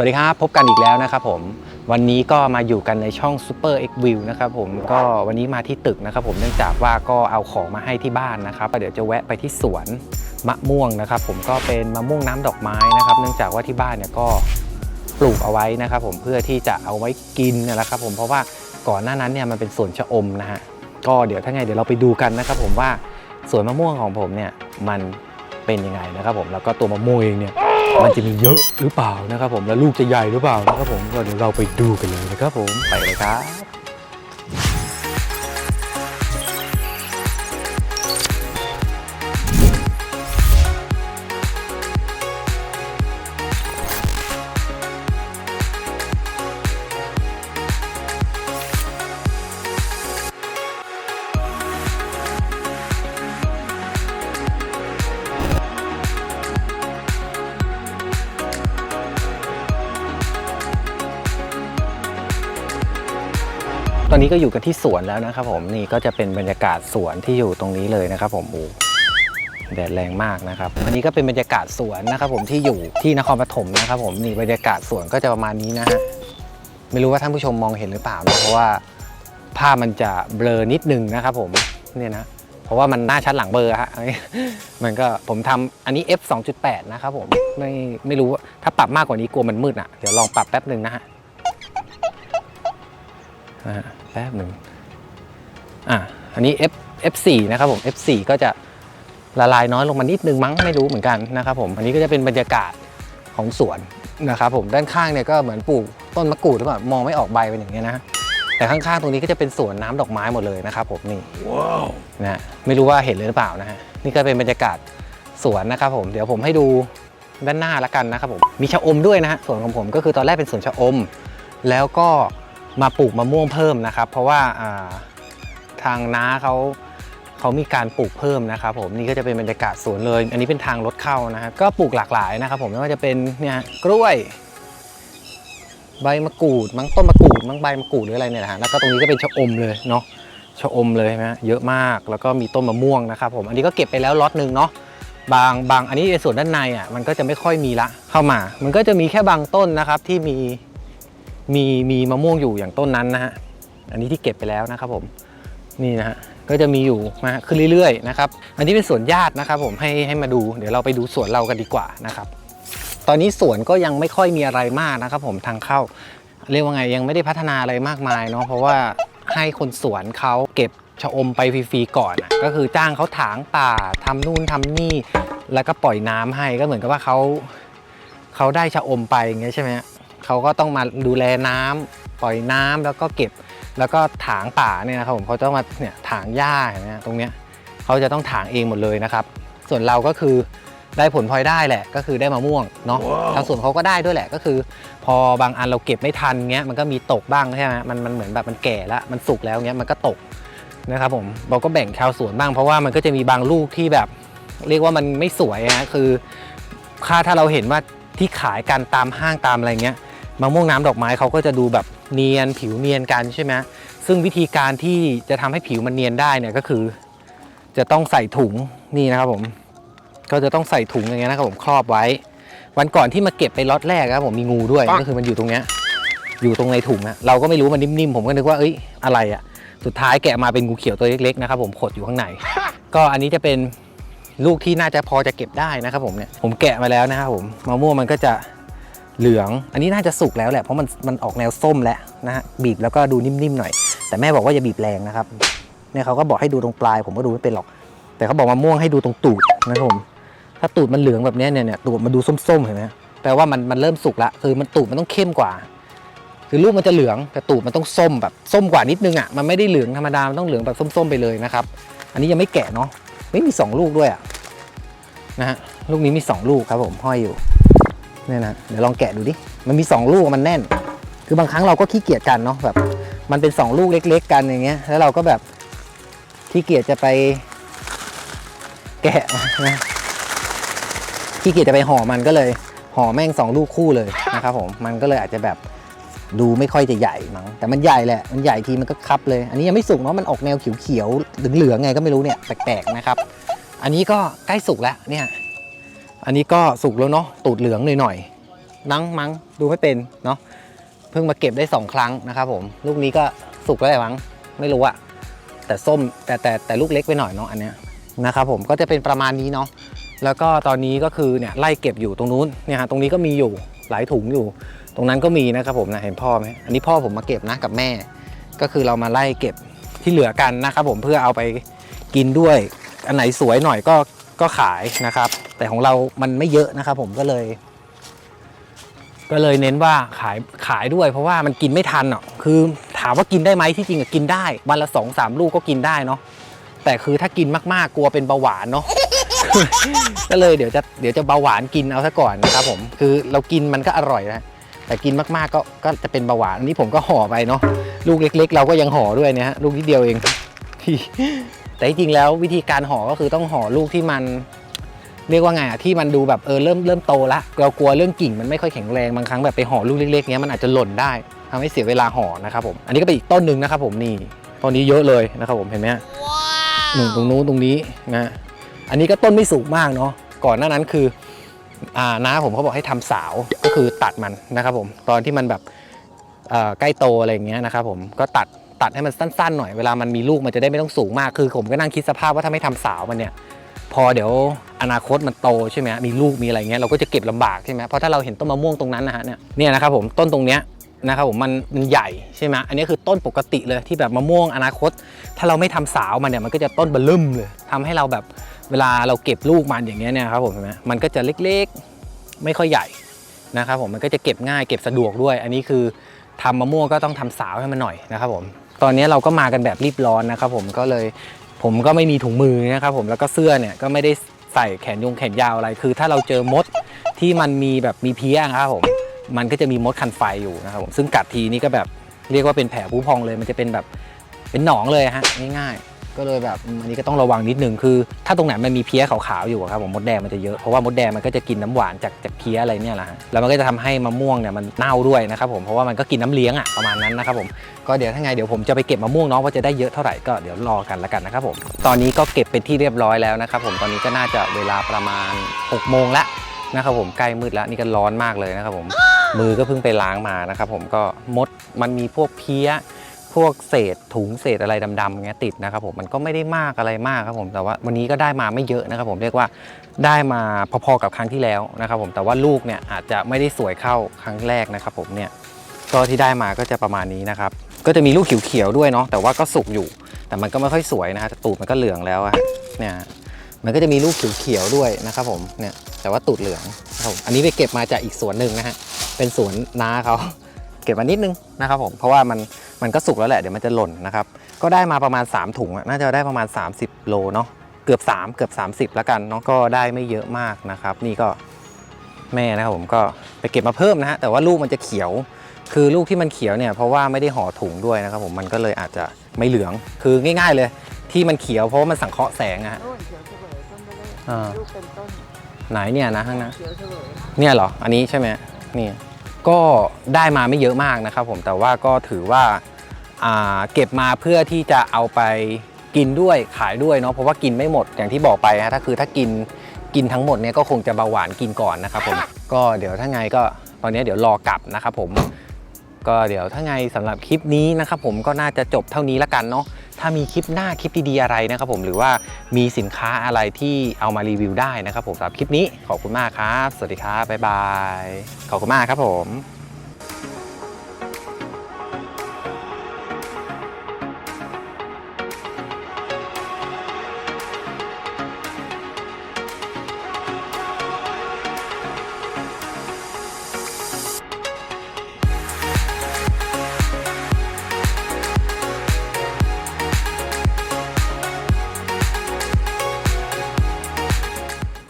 สวัสดีครับ พบกันอีกแล้วนะครับผมวันนี้ก็มาอยู่กันในช่อง Super X View นะครับผมก็วันนี้มาที่ตึกนะครับผมเนื่องจากว่าก็เอาของมาให้ที่บ้านนะครับเดี๋ยวจะแวะไปที่สวนมะม่วงนะครับผมก็เป็นมะม่วงน้ำดอกไม้นะครับ เนื่องจากว่าที่บ้านเนี่ยก็ปลูกเอาไว้นะครับผมเพื่อที่จะเอาไว้กินนะครับผมเพราะว่าก่อนหน้านั้นเนี่ยมันเป็นสวนชะอมนะฮะก็เดี๋ยวถ้าไงเดี๋ยวเราไปดูกันนะครับผมว่าสวนมะม่วงของผมเนี่ยมันเป็นยังไงนะครับผมแล้วก็ตัวมะม่วงเองเนี่ย มันจะมีเยอะหรือเปล่านะครับผม แล้วลูกจะใหญ่หรือเปล่านะครับผม ก็เดี๋ยวเราไปดูกันเลยนะครับผม ไปเลยครับ อนนี้ก็อยู่กันที่สวนแล้วนะครับผมนี่ก็จะเป็นบรรยากาศสวนที่อยู่ตรงนี้เลยนะครับผมโอ้แดดแรงมากนะครับอันนี้ก็เป็นบรรยากาศสวนนะครับผมที่อยู่ที่นครปฐมนะครับผมนี่บรรยากาศสวนก็จะประมาณนี้นะฮะไม่รู้ว่าท่านผู้ชมมองเห็นหรือเปล่านะเพราะว่าภาพมันจะเบลอนิดนึงนะครับผมเนี่ยนะเพราะว่ามันหน้าชัดหลังเบลอฮะมันก็ผมทำอันนี้ f 2.8 นะครับผมไม่ไม่รู้ว่าถ้าปรับมากกว่านี้กลัวมันมืดอะเดี๋ยวลองปรับแป๊บหนึ่งนะฮะ อ่าแป๊บหนึ่งอะอันนี้ F F4 นะครับผม F4 ก็จะละลายน้อยลงมานิดนึงมั้งไม่รู้เหมือนกันนะครับผมอันนี้ก็จะเป็นบรรยากาศของสวนนะครับผมด้านข้างเนี่ยก็เหมือนปลูกต้นมะกรูดหรือเปล่ามองไม่ออกใบเป็นอย่างเงี้ยนะแต่ข้างๆตรงนี้ก็จะเป็นสวนน้ำดอกไม้หมดเลยนะครับผมนี่นะฮะไม่รู้ว่าเห็นเลยหรือเปล่านะฮะนี่ก็เป็นบรรยากาศสวนนะครับผมเดี๋ยวผมให้ดูด้านหน้าละกันนะครับผมมีชะอมด้วยนะฮะสวนของผมก็คือตอนแรกเป็นสวนชะอม แล้วก็ มาปลูกมะม่วงเพิ่มนะครับ เพราะว่าทางน้าเขาเขามีการปลูกเพิ่มนะครับ ผมนี่ก็จะเป็นบรรยากาศสวนเลย อันนี้เป็นทางรถเข้านะฮะก็ปลูกหลากหลายนะครับผมไม่ว่าจะเป็นเนี่ยกล้วย ใบมะกรูด มั้งต้นมะกรูด มั้งใบมะกรูดหรืออะไรเนี่ยนะฮะแล้วก็ตรงนี้ก็เป็นชะอมเลยเนาะชะอมเลยนะเยอะมากแล้วก็มีต้นมะม่วงนะครับผมอันนี้ก็เก็บไปแล้วล็อตหนึ่งเนาะบางบางอันนี้ในส่วนด้านในอะมันก็จะไม่ค่อยมีละเข้ามา มันก็จะมีแค่บางต้นนะครับที่มี มีมีมะม่วงอยู่อย่างต้นนั้นนะฮะอันนี้ที่เก็บไปแล้วนะครับผมนี่นะฮะก็จะมีอยู่มาขึ้นเรื่อยๆนะครับอันนี้เป็นสวนญาตินะครับ ผมให้ให้มาดู เดี๋ยวเราไปดูสวนเรากันดีกว่านะครับ ตอนนี้สวนก็ยังไม่ค่อยมีอะไรมากนะครับ ผมทางเข้า เรียกว่าไงยังไม่ได้พัฒนาอะไรมากมายเนาะเพราะว่าให้คนสวนเขาเก็บชะอมไปฟรีๆก่อนอะก็คือจ้างเขาถางป่าทำนู่นทำนี่ แล้วก็ปล่อยน้ำให้ก็เหมือนกับว่าเขาเขาได้ชะอมไปอย่างเงี้ยใช่ไหมฮะ เขาก็ต้องมาดูแลน้ำปล่อยน้ำแล้วก็เก็บ แล้วก็ถางป่าเนี่ยนะครับผมเขาต้องมาเนี่ยถางหญ้าเห็นไหมฮะตรงเนี้ยเขาจะต้องถางเองหมดเลยนะครับ ส่วนเราก็คือได้ผลพลอยได้แหละก็คือได้มะม่วงเนาะทางส่วนเขาก็ได้ด้วยแหละก็คือ พอบางอันเราเก็บไม่ทันเงี้ยมันก็มีตกบ้างใช่ไหมมันมันเหมือนแบบมันแก่แล้วมันสุกแล้วเงี้ยมันก็ตกนะครับผมเราก็แบ่งชาวสวนบ้างเพราะว่ามันก็จะมีบางลูกที่แบบ เรียกว่ามันไม่สวยนะคือ ค่าถ้าเราเห็นว่าที่ขายกันตามห้างตามอะไรเงี้ย มะม่วงน้ำดอกไม้เขาก็จะดูแบบเนียนผิวเนียนกันใช่ไหมซึ่งวิธีการที่จะทำให้ผิวมันเนียนได้เนี่ยก็คือ จะต้องใส่ถุงนี่นะครับผมก็จะต้องใส่ถุงอย่างเงี้ยนะครับผมครอบไว้ วันก่อนที่มาเก็บไปล็อตแรกครับผมมีงูด้วยก็คือมันอยู่ตรงเนี้ยอยู่ตรงในถุงอะเราก็ไม่รู้มันนิ่มๆผมก็นึกว่าเอ้ยอะไรอะสุดท้ายแกะมาเป็นงูเขียวตัวเล็กๆนะครับผมขดอยู่ข้างใน ก็อันนี้จะเป็นลูกที่น่าจะพอจะเก็บได้นะครับผมเนี่ยผมแกะมาแล้วนะครับผมมะม่วงมันก็จะ เหลือง อันนี้น่าจะสุกแล้วแหละ เพราะมันมันออกแนวส้มแล้วนะฮะ บีบแล้วก็ดูนิ่มๆหน่อย แต่แม่บอกว่าอย่าบีบแรงนะครับ เนี่ยเขาก็บอกให้ดูตรงปลาย ผมก็ดูไม่เป็นหรอก แต่เขาบอกมะม่วงให้ดูตรงตูดนะครับผม ถ้าตูดมันเหลืองแบบนี้เนี่ยเนี่ยตูดมันดูส้มๆเห็นไหมแปลว่ามันมันเริ่มสุกละคือมันตูดมันต้องเข้มกว่า คือลูกมันจะเหลืองแต่ตูดมันต้องส้มแบบส้มกว่านิดนึงอะ มันไม่ได้เหลืองธรรมดา มันต้องเหลืองแบบส้มๆไปเลยนะครับ อันนี้ยังไม่แกะเนาะ ไม่มีสองลูกด้วยอะนะฮะ ลูกนี้มีสองลูกครับผมห้อยอยู่ เนี่ยนะเดี๋ยวลองแกะดูดิ มันมี 2 ลูกมันแน่น คือบางครั้งเราก็ขี้เกียจกันเนาะแบบ มันเป็น 2 ลูกเล็ก ๆ กันอย่างเงี้ย แล้วเราก็แบบขี้เกียจจะไปแกะนะขี้เกียจจะไปห่อมันก็เลยห่อแม่งสองลูกคู่เลยนะครับผม มันก็เลยอาจจะแบบดูไม่ค่อยจะใหญ่มั้ง แต่มันใหญ่แหละ มันใหญ่ทีมันก็คับเลย อันนี้ยังไม่สุกเนาะ มันออกแนวเขียวๆเหลืองๆไงก็ไม่รู้เนี่ย แปลกๆนะครับ อันนี้ก็ใกล้สุกแล้วเนี่ย อันนี้ก็สุกแล้วเนาะตูดเหลืองหน่อยๆนั่งมั้งดูไม่เป็นเนาะเพิ่งมาเก็บได้สองครั้งนะครับผมลูกนี้ก็สุกแล้วแหละมั้งไม่รู้อะแต่ส้มแต่แต่แต่ลูกเล็กไปหน่อยเนาะอันเนี้ยนะครับผมก็จะเป็นประมาณนี้เนาะแล้วก็ตอนนี้ก็คือเนี่ยไล่เก็บอยู่ตรงนู้นเนี่ยฮะตรงนี้ก็มีอยู่หลายถุงอยู่ ตรงนั้นก็มีนะครับผมนะเห็นพ่อไหมอันนี้พ่อผมมาเก็บนะกับแม่ ก็คือเรามาไล่เก็บที่เหลือกันนะครับผมเพื่อเอาไปกินด้วย อันไหนสวยหน่อยก็ ก็ขายนะครับ แต่ของเรามันไม่เยอะนะครับผมก็เลย ก็เลยเน้นว่าขายขายด้วย เพราะว่ามันกินไม่ทันอะคือถามว่ากินได้ไหมที่จริงอะกินได้วันละสองสามลูกก็กินได้เนาะแต่คือถ้ากินมากๆกลัวเป็นเบาหวานเนาะก็เลยเดี๋ยวจะเดี๋ยวจะเบาหวานกินเอาซะก่อนนะครับผมคือเรากินมันก็อร่อยนะแต่กินมากๆก็ก็จะเป็นเบาหวานอันนี้ผมก็ห่อไปเนาะลูกเล็ก ๆ เราก็ยังห่อด้วยเนี่ยฮะลูกนิดเดียวเอง แต่จริงแล้ววิธีการห่อก็คือต้องห่อลูกที่มัน เรียกว่าไงอะที่มันดูแบบเออเริ่มเริ่มโตละเรากลัวเรื่องกิ่งมันไม่ค่อยแข็งแรงบางครั้งแบบไปห่อลูกเล็กๆเนี้ยมันอาจจะหล่นได้ทำให้เสียเวลาห่อนะครับผมอันนี้ก็เป็นอีกต้นหนึ่งนะครับผมนี่ต้นนี้เยอะเลยนะครับผมเห็นไหมฮะหนึ่งตรงนู้นตรงนี้นะอันนี้ก็ต้นไม่สูงมากเนาะก่อนหน้านั้นคืออ่าน้าผมเขาบอกให้ทำสาวก็คือตัดมันนะครับผมตอนที่มันแบบใกล้โตอะไรอย่างเงี้ยนะครับผมก็ตัด ตัดให้มันสั้นๆหน่อยเวลามันมีลูกมันจะได้ไม่ต้องสูงมากคือ ผมก็นั่งคิดสภาพว่าถ้าไม่ทำสาวมันเนี่ยพอเดี๋ยวอนาคตมันโตใช่ไหมฮะมีลูกมีอะไรเงี้ยเราก็จะเก็บลำบากใช่ไหมเพราะถ้าเราเห็นต้นมะม่วงตรงนั้นนะฮะเนี่ยเนี่ยนะครับผมต้นตรงเนี้ยนะครับผมมันมันใหญ่ใช่ไหมอันนี้คือต้นปกติเลยที่แบบมะม่วงอนาคต ถ้าเราไม่ทำสาวมันเนี่ยมันก็จะต้นเบลึมเลยทำให้เราแบบเวลาเราเก็บลูกมันอย่างเงี้ยเนี่ยครับผมเห็นไหมมันก็จะเล็กๆไม่ค่อยใหญ่นะครับผมมันก็จะเก็บง่ายเก็บสะดวกด้วย อันนี้คือทำมะม่วงก็ต้องทำสาวให้มันหน่อยนะครับผม ตอนนี้เราก็มากันแบบรีบร้อนนะครับผมก็เลยผมก็ไม่มีถุงมือนะครับผมแล้วก็เสื้อเนี่ยก็ไม่ได้ใส่แขนยงแขนยาวอะไรคือ ถ้าเราเจอมดที่มันมีแบบมีเพี้ยนะครับผมมันก็จะมีมดคันไฟอยู่นะครับผมซึ่งกัดทีนี้ก็แบบเรียกว่าเป็นแผลผู้พองเลย มันจะเป็นแบบเป็นหนองเลยฮะง่ายๆ ก็เลยแบบอันนี้ก็ต้องระวังนิดนึงคือ ถ้าตรงไหนมันมีเพี้ยขาวๆอยู่อะครับผมมดแดงมันจะเยอะเพราะว่ามดแดงมันก็จะกินน้ำหวานจากจากเพี้ยอะไรเนี่ยแหละฮะแล้วมันก็จะทำให้มะม่วงเนี่ยมันเน่าด้วยนะครับผมเพราะว่ามันก็กินน้ำเลี้ยงอะประมาณนั้นนะครับผมก็เดี๋ยวถ้าไงเดี๋ยวผมจะไปเก็บมะม่วงเนาะว่าจะได้เยอะเท่าไหร่ก็เดี๋ยวรอกันละกันนะครับผมตอนนี้ก็เก็บเป็นที่เรียบร้อยแล้วนะครับผมตอนนี้ก็น่าจะเวลาประมาณ6โมงละนะครับผมใกล้มืดแล้วนี่ก็ร้อนมากเลยนะครับผมมือก็เพิ่งไปล้างมานะครับผมก็มดมันมีพวกเพี้ย วกเศษถุงเศษอะไรดำๆเงี้ยติดนะครับผมมันก็ไม่ได้มากอะไรมากครับผมแต่ว่าวันนี้ก็ได้มาไม่เยอะนะครับผมเรียกว่าได้มาพอๆกับครั้งที่แล้วนะครับผมแต่ว่าลูกเนี่ยอาจจะไม่ได้สวยเข้าครั้งแรกนะครับผมเนี่ยก็ที่ได้มาก็จะประมาณนี้นะครับก็จะมีลูกเขียวๆด้วยเนาะแต่ว่าก็สุกอยู่ แต่มันก็ไม่ค่อยสวยนะฮะตูดมันก็เหลืองแล้วอะฮะเนี่ยมันก็จะมีลูกเขียวๆด้วยนะครับผมเนี่ยแต่ว่าตูดเหลืองครับผมอันนี้ไปเก็บมาจากอีกสวนหนึ่งนะฮะเป็นสวนน้าเขา ก็บมานิดนึงนะครับผมเพราะว่ามันมันก็สุกแล้วแหละเดี๋ยวมันจะหล่นนะครับก็ได้มาประมาณ 3 ถุงอะน่าจะได้ประมาณ 30 โลเนาะเกือบ 3 เกือบ 30 แล้วกันเนาะก็ได้ไม่เยอะมากนะครับ นี่ก็แม่นะครับผมก็ไปเก็บมาเพิ่มนะฮะแต่ว่าลูกมันจะเขียว คือลูกที่มันเขียวเนี่ยเพราะว่าไม่ได้ห่อถุงด้วยนะครับผมมันก็เลยอาจจะไม่เหลืองคือง่าย ๆเลย ที่มันเขียวเพราะว่ามันสังเคราะห์แสงอะฮะโน่นเขียวเฉลยต้นไปเลยอ่าลูกเป็นต้นไหนเนี่ยนะข้างหนะเขียวเฉลยเนี่ยเหรออันนี้ใช่ไหมนี่ ก็ได้มาไม่เยอะมากนะครับผมแต่ว่าก็ถือว่าาเก็บมาเพื่อที่จะเอาไปกินด้วยขายด้วยเนาะเพราะว่ากินไม่หมดอย่างที่บอกไปฮะถ้าคือถ้ากินกินทั้งหมดเนี่ยก็คงจะเบาหวานกินก่อนนะครับผมก็เดี๋ยวถ้าไงก็ตอนนี้เดี๋ยวรอกลับนะครับผมก็เดี๋ยวถ้าไงสำหรับคลิปนี้นะครับผมก็น่าจะจบเท่านี้ล้วกันเนาะ ถ้ามีคลิปหน้าคลิปดีๆอะไรนะครับผมหรือว่ามีสินค้าอะไรที่เอามารีวิวได้นะครับผมสำหรับคลิปนี้ขอบคุณมากครับ สวัสดีครับบ๊ายบายขอบคุณมากครับผม